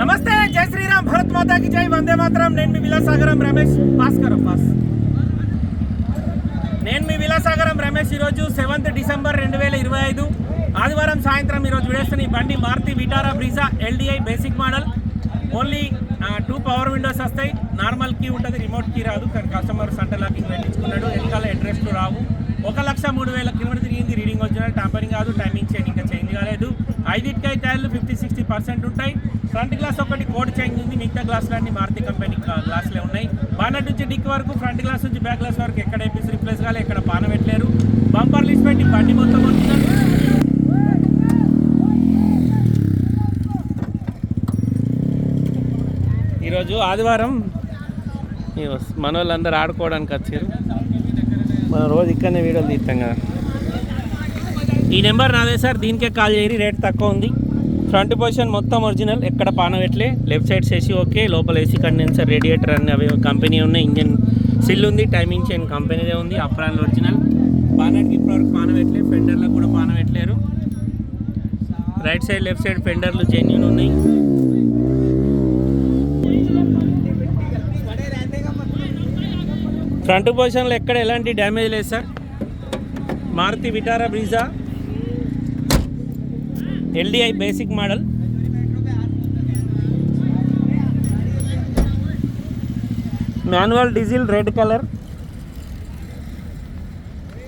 నమస్తే జై శ్రీరామ్ భరత్ మాతాకి జై వందే మాత్రం. నేను మీ విలాసాగరం రమేష్ భాస్కరం పాస్ నేను మీ విలాసాగరం రమేష్ ఈరోజు సెవెంత్ డిసెంబర్ రెండు వేల ఇరవై ఐదు. ఆదివారం సాయంత్రం ఈరోజు విడేస్తున్న ఈ బండి Maruti Vitara Brezza LDI basic model. Only two power windows వస్తాయి. నార్మల్ కీ ఉంటుంది రిమోట్ కీ రాదు. కానీ కస్టమర్ సెంటర్ లాకింగ్ పెట్టించుకున్నాడు. వెనకాల అడ్రస్లు రావు. ఒక లక్ష మూడు వేల కిలోమీటర్ తిరిగింది రీడింగ్ వచ్చిన టాంపరింగ్ కాదు టైమింగ్ చేంజ్ ఇంకా చేంజ్ కాలేదు ఐదింటికై టైర్లు ఫిఫ్టీ సిక్స్టీ పర్సెంట్ ఉంటాయి. ఫ్రంట్ గ్లాస్ ఒకటి కోడ్ చేంజ్ ఉంది. మిగతా గ్లాసులన్నీ మారుతి కంపెనీ గ్లాసులే ఉన్నాయి. బానట్ నుంచి డిక్ వరకు ఫ్రంట్ గ్లాస్ నుంచి బ్యాక్ గ్లాస్ వరకు ఎక్కడ ఏపీస్ రిప్లేస్ కాలే ఎక్కడ పాన పెట్టలేరు. బంపర్ లిస్ట్ పెట్టి బండి మొత్తం వస్తున్నారు ఈరోజు ఆదివారం మన వాళ్ళందరూ ఆడుకోవడానికి వచ్చారు. మనం రోజు ఇక్కడనే వీడియోలు తీస్తాం కదా. ఈ నెంబర్ నాదే సార్. దీనికే కాల్ చేయరి. రేట్ తక్కువ ఉంది. ఫ్రంట్ పొజిషన్ మొత్తం ఒరిజినల్ ఎక్కడ పానవెట్లే లెఫ్ట్ సైడ్స్ ఏసీ ఓకే. లోపల ఏసీ కండెన్సర్ రేడియేటర్ అన్ని అవి కంపెనీ ఉన్నాయి. ఇంజన్ సిల్ ఉంది. టైమింగ్ చైన్ కంపెనీదే ఉంది. అప్రాన్ ఒరిజినల్ బానెట్కి ఇప్పటివరకు పానవెట్లే ఫెండర్లకు కూడా పానవెట్లేరు రైట్ సైడ్ లెఫ్ట్ సైడ్ ఫెండర్లు జెన్యున్ ఉన్నాయి. ఫ్రంట్ పొజిషన్లో ఎక్కడ ఎలాంటి డ్యామేజ్ లేదు sir Maruti Vitara Brezza LDI basic model. Manual diesel red colour.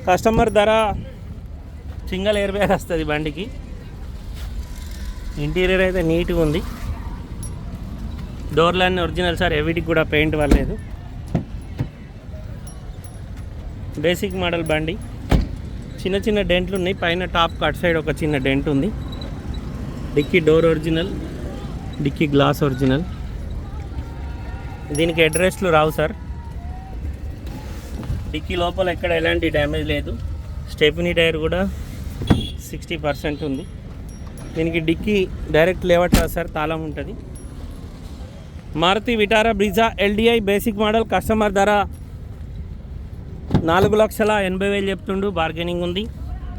Customer ధర సింగల్ ఎయిర్ బ్యాగ్ వస్తుంది బండికి. ఇంటీరియర్ అయితే నీట్గా ఉంది. డోర్లన్నీ ఒరిజినల్ సార్ ఎవిటికి కూడా పెయింట్ పర్లేదు బేసిక్ మోడల్ బండి. చిన్న చిన్న డెంట్లు ఉన్నాయి. పైన టాప్ కట్ సైడ్ ఒక చిన్న డెంట్ ఉంది. Dickey door original dickey glass original. దీనికి అడ్రస్లు రావు సార్. డిక్కీ లోపల ఎక్కడ ఎలాంటి డ్యామేజ్ లేదు. స్టెఫినీ టైర్ కూడా సిక్స్టీ పర్సెంట్ ఉంది. దీనికి డిక్కీ డైరెక్ట్ లేవట్ రాదు సార్ తాళం ఉంటుంది. Maruti Vitara Brezza LDI basic model customer ధర నాలుగు లక్షల ఎనభై వేలు చెప్తుండు బార్గెనింగ్ ఉంది.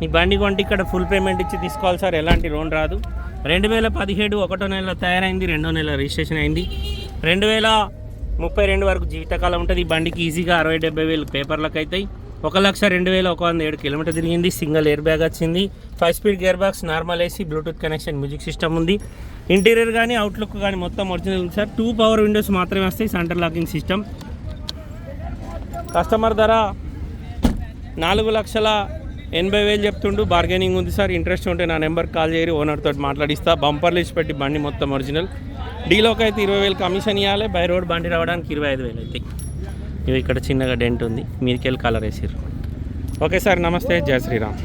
ఈ బండి కొంటే ఇక్కడ ఫుల్ పేమెంట్ ఇచ్చి తీసుకోవాలి సార్. ఎలాంటి లోన్ రాదు. రెండు వేల పదిహేడు ఒకటో నెల తయారైంది రెండో నెల రిజిస్ట్రేషన్ అయింది. రెండు వేల ముప్పై రెండు వరకు జీవితకాలం ఉంటుంది. ఈ బండికి ఈజీగా అరవై డెబ్బై వేలు పేపర్లకు అవుతాయి. ఒక లక్ష రెండు వేల ఒక వంద ఏడు కిలోమీటర్ తిరిగింది. సింగిల్ ఎయిర్ బ్యాగ్ వచ్చింది. Five speed gear box normal AC Bluetooth connection music system ఉంది. ఇంటీరియర్ కానీ అవుట్లుక్ కానీ మొత్తం ఒరిజినల్ ఉంది సార్. టూ పవర్ విండోస్ మాత్రమే వస్తాయి. సెంటర్ లాకింగ్ సిస్టమ్ కస్టమర్ ధర నాలుగు లక్షల ఎనభై వేలు చెప్తుండు బార్గెనింగ్ ఉంది సార్ ఇంట్రెస్ట్ ఉంటే నా నెంబర్కి కాల్ చేయరు ఓనర్తో మాట్లాడిస్తా. బంపర్ ఇచ్చి పెట్టి బండి మొత్తం ఒరిజినల్ డీలోకి అయితే ఇరవై వేలు కమిషన్ ఇవ్వాలి బై రోడ్ బండి రావడానికి ఇరవై ఐదు వేలు అవుతాయి ఇవి ఇక్కడ చిన్నగా డెంట్ ఉంది మీదకెళ్ళి కలర్ వేసారు ఓకే సార్ నమస్తే జయ శ్రీరామ్.